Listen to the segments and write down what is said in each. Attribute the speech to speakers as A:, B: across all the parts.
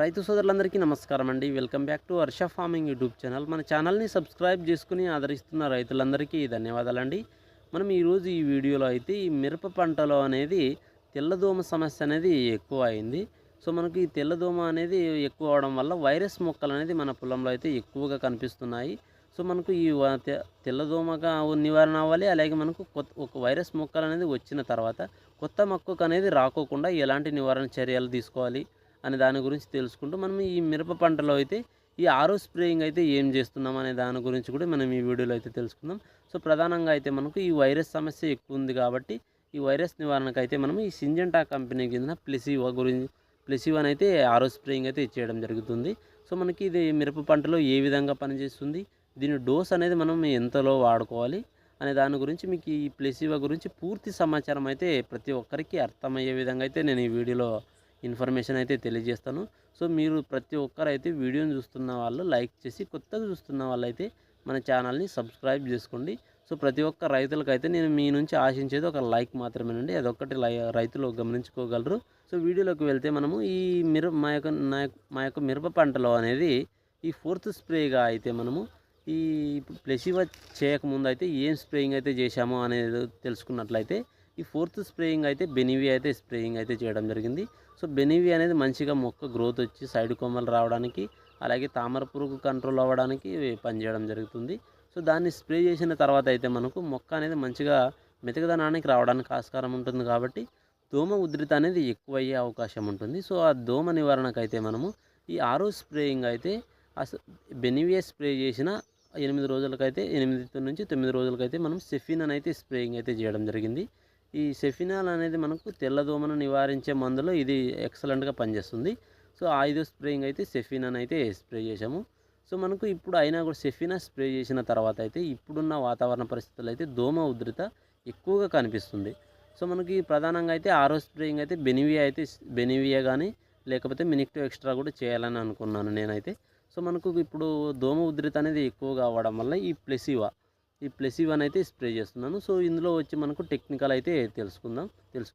A: రైతు సోదరులందరికీ నమస్కారం అండి. Welcome back to Varsha farming YouTube channel. మన ఛానల్ని సబ్స్క్రైబ్ చేసుకుని ఆదరిస్తున్న రైతులందరికీ ధన్యవాదాలండి. మనం ఈరోజు ఈ వీడియోలో అయితే ఈ మిరప పంటలో అనేది తెల్లదోమ సమస్య అనేది ఎక్కువ అయింది. సో మనకి ఈ తెల్లదోమ అనేది ఎక్కువ అవడం వల్ల వైరస్ మొక్కలు అనేది మన పొలంలో అయితే ఎక్కువగా కనిపిస్తున్నాయి. సో మనకు ఈ తెల్లదోమగా నివారణ అవ్వాలి. అలాగే మనకు కొత్త ఒక వైరస్ మొక్కలు అనేది వచ్చిన తర్వాత కొత్త మొక్కకు అనేది రాకోకుండా ఎలాంటి నివారణ చర్యలు తీసుకోవాలి? అనే దాని గురించి తెలుసుకుంటూ మనం ఈ మిరప పంటలో అయితే ఈ ఆరో స్ప్రేయింగ్ అయితే ఏం చేస్తున్నాం అనే దాని గురించి కూడా మనం ఈ వీడియోలో అయితే తెలుసుకుందాం. సో ప్రధానంగా అయితే మనకు ఈ వైరస్ సమస్య ఎక్కువ ఉంది కాబట్టి ఈ వైరస్ నివారణకు అయితే మనం ఈ సింజెంటా కంపెనీ కింద ప్లెసివా గురించి ప్లెసివాని అయితే ఆరో స్ప్రేయింగ్ అయితే ఇచ్చేయడం జరుగుతుంది. సో మనకి ఇది మిరప పంటలో ఏ విధంగా పనిచేస్తుంది దీని డోస్ అనేది మనం ఎంతలో వాడుకోవాలి అనే దాని గురించి మీకు ఈ ప్లెసివా గురించి పూర్తి సమాచారం అయితే ప్రతి ఒక్కరికి అర్థమయ్యే విధంగా అయితే నేను ఈ వీడియోలో ఇన్ఫర్మేషన్ అయితే తెలియజేస్తాను. సో మీరు ప్రతి ఒక్కరు అయితే వీడియోని చూస్తున్న వాళ్ళు లైక్ చేసి కొత్తగా చూస్తున్న వాళ్ళైతే మన ఛానల్ని సబ్స్క్రైబ్ చేసుకోండి. సో ప్రతి ఒక్క రైతులకైతే నేను మీ నుంచి ఆశించేది ఒక లైక్ మాత్రమేనండి. అదొక్కటి లై రైతులు గమనించుకోగలరు. సో వీడియోలోకి వెళ్తే మనము ఈ మిర మా యొక్క నా యొక్క- మా యొక్క మిరప పంటలో అనేది ఈ ఫోర్త్ స్ప్రేగా అయితే మనము ఈ ప్లెసివా చేయకముందు అయితే ఏం స్ప్రేయింగ్ అయితే చేశామో అనేది తెలుసుకున్నట్లయితే ఈ ఫోర్త్ స్ప్రేయింగ్ అయితే బెనివి అయితే స్ప్రేయింగ్ అయితే చేయడం జరిగింది. సో బెనివి అనేది మంచిగా మొక్క గ్రోత్ వచ్చి సైడ్ కొమ్మలు రావడానికి అలాగే తామర పురుగు కంట్రోల్ అవ్వడానికి పనిచేయడం జరుగుతుంది. సో దాన్ని స్ప్రే చేసిన తర్వాత అయితే మనకు మొక్క అనేది మంచిగా మెతకదనానికి రావడానికి ఆస్కారం ఉంటుంది కాబట్టి దోమ ఉధృత అనేది ఎక్కువ అయ్యే అవకాశం ఉంటుంది. సో ఆ దోమ నివారణకు అయితే మనము ఈ ఆరో స్ప్రేయింగ్ అయితే అసలు బెనివియా స్ప్రే చేసిన ఎనిమిది రోజులకైతే ఎనిమిది నుంచి తొమ్మిది రోజులకైతే మనం సెఫిన్ అయితే స్ప్రేయింగ్ అయితే చేయడం జరిగింది. ఈ సెఫినాల్ అనేది మనకు తెల్లదోమను నివారించే మందులో ఇది ఎక్సలెంట్గా పనిచేస్తుంది. సో ఆ ఐదో స్ప్రేయింగ్ అయితే సెఫినాన్ అయితే స్ప్రే చేసాము సో మనకు ఇప్పుడు అయినా కూడా సెఫినా స్ప్రే చేసిన తర్వాత అయితే ఇప్పుడున్న వాతావరణ పరిస్థితులు అయితే దోమ ఉధృత ఎక్కువగా కనిపిస్తుంది. సో మనకి ప్రధానంగా అయితే ఆరో స్ప్రేయింగ్ అయితే బెనివియా అయితే బెనివియా కానీ లేకపోతే మినిక్టో ఎక్స్ట్రా కూడా చేయాలని అనుకున్నాను నేనైతే. సో మనకు ఇప్పుడు దోమ ఉధృత అనేది ఎక్కువగా అవ్వడం వల్ల ఈ ప్లెసివా ఈ ప్లస్ వన్ అయితే స్ప్రే చేస్తున్నాను. సో ఇందులో వచ్చి మనకు టెక్నికల్ అయితే తెలుసుకుందాం. తెలుసు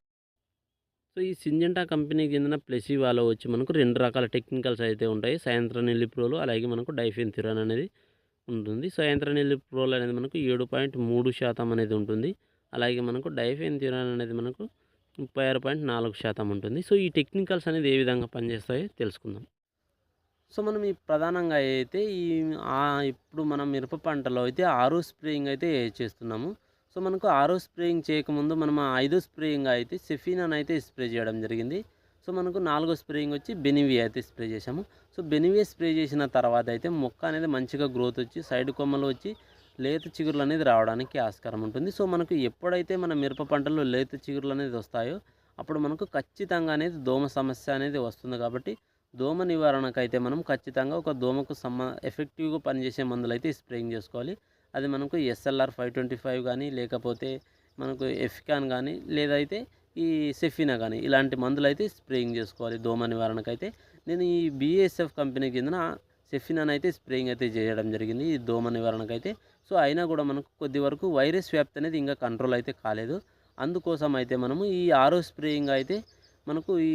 A: సో ఈ సింజెంటా కంపెనీకి చెందిన ప్లెసివాలో వచ్చి మనకు రెండు రకాల టెక్నికల్స్ అయితే ఉంటాయి. సాయంత్రం నెల్లిప్రోలు అలాగే మనకు డైఫిన్ థిరాన్ అనేది ఉంటుంది. సాయంత్రం నెల్లిప్రోలు అనేది మనకు ఏడు పాయింట్ మూడు శాతం అనేది ఉంటుంది. అలాగే మనకు డైఫిన్ థిరాన్ అనేది మనకు ముప్పై ఆరు పాయింట్ నాలుగు శాతం ఉంటుంది. సో ఈ టెక్నికల్స్ అనేది ఏ విధంగా పనిచేస్తాయో తెలుసుకుందాం. సో మనం ఈ ప్రధానంగా అయితే ఈ ఇప్పుడు మనం మిరప పంటలో అయితే ఆరో స్ప్రేయింగ్ అయితే చేస్తున్నాము. సో మనకు ఆరో స్ప్రేయింగ్ చేయకముందు మనం ఐదో స్ప్రేయింగ్ అయితే సెఫీనాన్ అయితే స్ప్రే చేయడం జరిగింది. సో మనకు నాలుగో స్ప్రేయింగ్ వచ్చి బెనివి అయితే స్ప్రే చేసాము సో బెనివి స్ప్రే చేసిన తర్వాత అయితే మొక్క అనేది మంచిగా గ్రోత్ వచ్చి సైడ్ కొమ్మలు వచ్చి లేత చిగురులు అనేది రావడానికి ఆస్కారం ఉంటుంది. సో మనకు ఎప్పుడైతే మన మిరప పంటలో లేత చిగురులు అనేది వస్తాయో అప్పుడు మనకు ఖచ్చితంగా అనేది దోమ సమస్య అనేది వస్తుంది కాబట్టి దోమ నివారణకు అయితే మనం ఖచ్చితంగా ఒక దోమకు సమ ఎఫెక్టివ్గా పనిచేసే మందులు అయితే స్ప్రేయింగ్ చేసుకోవాలి. అది మనకు ఎస్ఎల్ఆర్ ఫైవ్ ట్వంటీ ఫైవ్ కానీ లేకపోతే మనకు ఎఫికాన్ కానీ లేదైతే ఈ సెఫినా కానీ ఇలాంటి మందులు అయితే స్ప్రేయింగ్ చేసుకోవాలి దోమ నివారణకు అయితే నేను ఈ బీఎస్ఎఫ్ కంపెనీ కిందన సెఫినాన్ అయితే స్ప్రేయింగ్ అయితే చేయడం జరిగింది ఈ దోమ నివారణకు అయితే సో అయినా కూడా మనకు కొద్ది వరకు వైరస్ వ్యాప్తి అనేది ఇంకా కంట్రోల్ అయితే కాలేదు. అందుకోసం అయితే మనము ఈ ఆరో స్ప్రేయింగ్ అయితే మనకు ఈ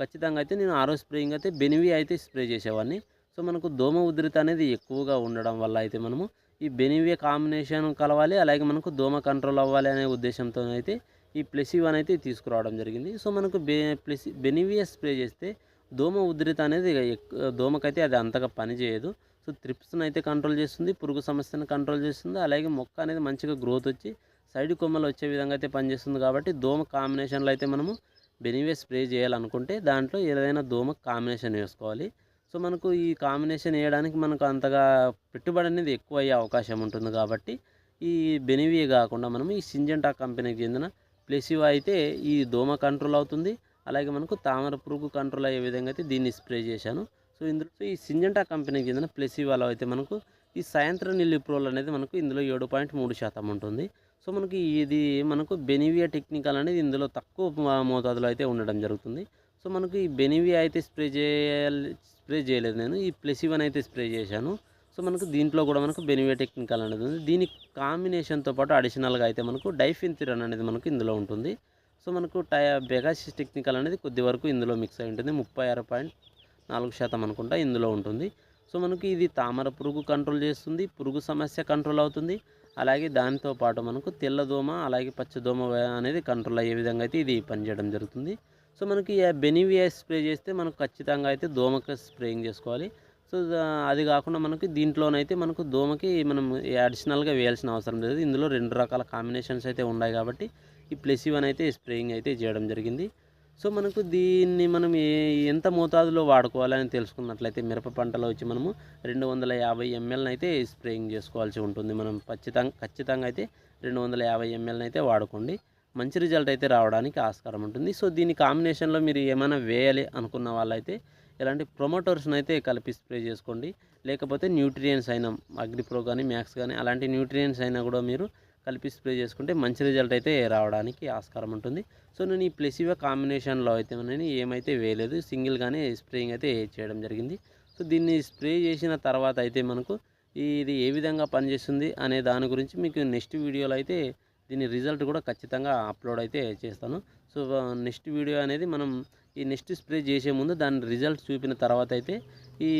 A: ఖచ్చితంగా అయితే నేను ఆరో స్ప్రేయింగ్ అయితే బెనివి అయితే స్ప్రే చేసేవాడిని. సో మనకు దోమ ఉధృత అనేది ఎక్కువగా ఉండడం వల్ల అయితే మనము ఈ బెనివియా కాంబినేషన్ కలవాలి అలాగే మనకు దోమ కంట్రోల్ అవ్వాలి అనే ఉద్దేశంతో అయితే ఈ ప్లెసివాన్ అయితే తీసుకురావడం జరిగింది. సో మనకు బె ప్లెసి బెనివియా స్ప్రే చేస్తే దోమ ఉధృత అనేది దోమకైతే అది అంతగా పనిచేయదు సో త్రిప్స్ని అయితే కంట్రోల్ చేస్తుంది పురుగు సమస్యను కంట్రోల్ చేస్తుంది అలాగే మొక్క అనేది మంచిగా గ్రోత్ వచ్చి సైడ్ కొమ్మలు వచ్చే విధంగా అయితే పనిచేస్తుంది కాబట్టి దోమ కాంబినేషన్లో అయితే మనము బెనివే స్ప్రే చేయాలనుకుంటే దాంట్లో ఏదైనా దోమ కాంబినేషన్ వేసుకోవాలి. సో మనకు ఈ కాంబినేషన్ వేయడానికి మనకు అంతగా పెట్టుబడి అనేది ఎక్కువ అయ్యే అవకాశం ఉంటుంది కాబట్టి ఈ బెనివియే కాకుండా మనం ఈ సింజెంటా కంపెనీకి చెందిన ప్లెసివా అయితే ఈ దోమ కంట్రోల్ అవుతుంది. అలాగే మనకు తామర పురుగు కంట్రోల్ అయ్యే విధంగా అయితే దీన్ని స్ప్రే చేశాను. సో ఇందులో ఈ సింజెంటా కంపెనీకి చెందిన ప్లెసివాలో అయితే మనకు ఈ సాయంత్రం నీళ్ళు ప్రోల్ అనేది మనకు ఇందులో ఏడు పాయింట్ మూడు శాతం ఉంటుంది. సో మనకి ఇది మనకు బెనివియా టెక్నికల్ అనేది ఇందులో తక్కువ మోతాదులో అయితే ఉండడం జరుగుతుంది. సో మనకు ఈ బెనివియా అయితే స్ప్రే చేయాలి స్ప్రే చేయలేదు నేను. ఈ ప్లెసివన్ అయితే స్ప్రే చేశాను. సో మనకు దీంట్లో కూడా మనకు బెనివియా టెక్నికల్ అనేది ఉంది. దీని కాంబినేషన్తో పాటు అడిషనల్గా అయితే మనకు డైఫిన్థిరన్ అనేది మనకు ఇందులో ఉంటుంది. సో మనకు టై బెగాసిస్ టెక్నికల్ అనేది కొద్ది వరకు ఇందులో మిక్స్ అయి ఉంటుంది. ముప్పై ఆరు పాయింట్ నాలుగు శాతం అనుకుంటా ఇందులో ఉంటుంది. సో మనకి ఇది తామర పురుగు కంట్రోల్ చేస్తుంది. పురుగు సమస్య కంట్రోల్ అవుతుంది. అలాగే దానితో పాటు మనకు తెల్లదోమ అలాగే పచ్చదోమ అనేది కంట్రోల్ అయ్యే విధంగా అయితే ఇది పనిచేయడం జరుగుతుంది. సో మనకి బెనివియా స్ప్రే చేస్తే మనకు ఖచ్చితంగా అయితే దోమకి స్ప్రేయింగ్ చేసుకోవాలి. సో అది కాకుండా మనకి దీంట్లోనైతే మనకు దోమకి మనం అడిషనల్గా వేయాల్సిన అవసరం లేదు. ఇందులో రెండు రకాల కాంబినేషన్స్ అయితే ఉన్నాయి కాబట్టి ఈ ప్లెసివన్ అయితే స్ప్రేయింగ్ అయితే చేయడం జరిగింది. సో మనకు దీన్ని మనం ఏ ఎంత మోతాదులో వాడుకోవాలని తెలుసుకున్నట్లయితే మిరప పంటలో వచ్చి మనము రెండు వందల యాభై ఎంఎల్ని అయితే స్ప్రేయింగ్ చేసుకోవాల్సి ఉంటుంది. మనం ఖచ్చితంగా ఖచ్చితంగా అయితే రెండు వందల యాభై ఎంఎల్ని అయితే వాడుకోండి. మంచి రిజల్ట్ అయితే రావడానికి ఆస్కారం ఉంటుంది. సో దీని కాంబినేషన్లో మీరు ఏమైనా వేయాలి అనుకున్న వాళ్ళైతే ఇలాంటి ప్రొమోటర్స్ని అయితే కలిపి స్ప్రే చేసుకోండి. లేకపోతే న్యూట్రియన్స్ అయినా అగ్రిప్రో కానీ మ్యాక్స్ కానీ అలాంటి న్యూట్రియన్స్ అయినా కూడా మీరు కలిపి స్ప్రే చేసుకుంటే మంచి రిజల్ట్ అయితే రావడానికి ఆస్కారం ఉంటుంది. సో నేను ఈ ప్లెసివా కాంబినేషన్లో అయితే నేను ఏమైతే వేయలేదు సింగిల్గానే స్ప్రేయింగ్ అయితే చేయడం జరిగింది. సో దీన్ని స్ప్రే చేసిన తర్వాత అయితే మనకు ఇది ఏ విధంగా పనిచేస్తుంది అనే దాని గురించి మీకు నెక్స్ట్ వీడియోలో అయితే దీని రిజల్ట్ కూడా ఖచ్చితంగా అప్లోడ్ అయితే చేస్తాను. సో నెక్స్ట్ వీడియో అనేది మనం ఈ నెక్స్ట్ స్ప్రే చేసే ముందు దాని రిజల్ట్ చూపిన తర్వాత అయితే ఈ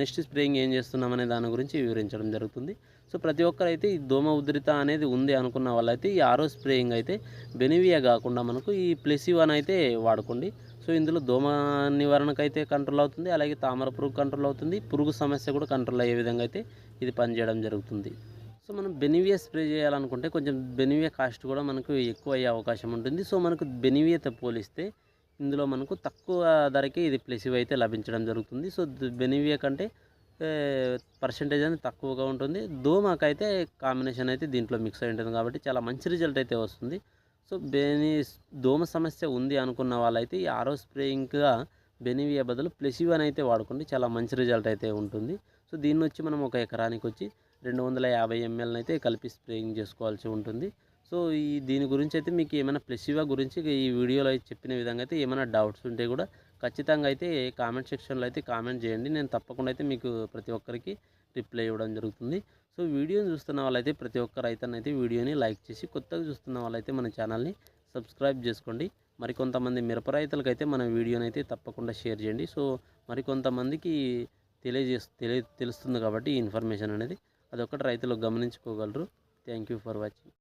A: నెక్స్ట్ స్ప్రేయింగ్ ఏం చేస్తున్నాం అనే దాని గురించి వివరించడం జరుగుతుంది. సో ప్రతి ఒక్కరైతే ఈ దోమ ఉధృత అనేది ఉంది అనుకున్న వాళ్ళైతే ఈ ఆరో స్ప్రేయింగ్ అయితే బెనివియా కాకుండా మనకు ఈ ప్లెసివన్ అయితే వాడుకోండి. సో ఇందులో దోమ నివారణకు అయితే కంట్రోల్ అవుతుంది అలాగే తామర పురుగు కంట్రోల్ అవుతుంది పురుగు సమస్య కూడా కంట్రోల్ అయ్యే విధంగా అయితే ఇది పనిచేయడం జరుగుతుంది. సో మనం బెనివియా స్ప్రే చేయాలనుకుంటే కొంచెం బెనివియా కాస్ట్ కూడా మనకు ఎక్కువ అయ్యే అవకాశం ఉంటుంది. సో మనకు బెనివియాతో పోలిస్తే ఇందులో మనకు తక్కువ ధరకే ఇది ప్లెసివ్ అయితే లభించడం జరుగుతుంది. సో బెనివియా కంటే పర్సంటేజ్ అనేది తక్కువగా ఉంటుంది. దోమకైతే కాంబినేషన్ అయితే దీంట్లో మిక్స్ అయి ఉంటుంది కాబట్టి చాలా మంచి రిజల్ట్ అయితే వస్తుంది. సో బెని దోమ సమస్య ఉంది అనుకున్న వాళ్ళైతే ఈ ఆరో స్ప్రేయింగ్గా బెనివియా బదులు ప్లెసివన్ అయితే వాడుకోండి. చాలా మంచి రిజల్ట్ అయితే ఉంటుంది. సో దీన్ని వచ్చి మనం ఒక ఎకరానికి వచ్చి రెండు వందల యాభై ఎంఎల్ని అయితే కలిపి స్ప్రేయింగ్ చేసుకోవాల్సి ఉంటుంది. సో ఈ దీని గురించి అయితే మీకు ఏమైనా ప్లెసివా గురించి ఈ వీడియోలో అయితే చెప్పిన విధంగా అయితే ఏమైనా డౌట్స్ ఉంటే కూడా ఖచ్చితంగా అయితే కామెంట్ సెక్షన్లో అయితే కామెంట్ చేయండి. నేను తప్పకుండా అయితే మీకు ప్రతి ఒక్కరికి రిప్లై ఇవ్వడం జరుగుతుంది. సో వీడియోని చూస్తున్న వాళ్ళైతే ప్రతి ఒక్క అయితే వీడియోని లైక్ చేసి కొత్తగా చూస్తున్న వాళ్ళైతే మన ఛానల్ని సబ్స్క్రైబ్ చేసుకోండి. మరికొంతమంది మిరప రైతులకైతే మన వీడియోని అయితే తప్పకుండా షేర్ చేయండి. సో మరికొంతమందికి తెలియజేస్ తెలియ తెలుస్తుంది కాబట్టి ఈ ఇన్ఫర్మేషన్ అనేది. అదొకటి రైతులు గమనించుకోగలరు. Thank you for watching.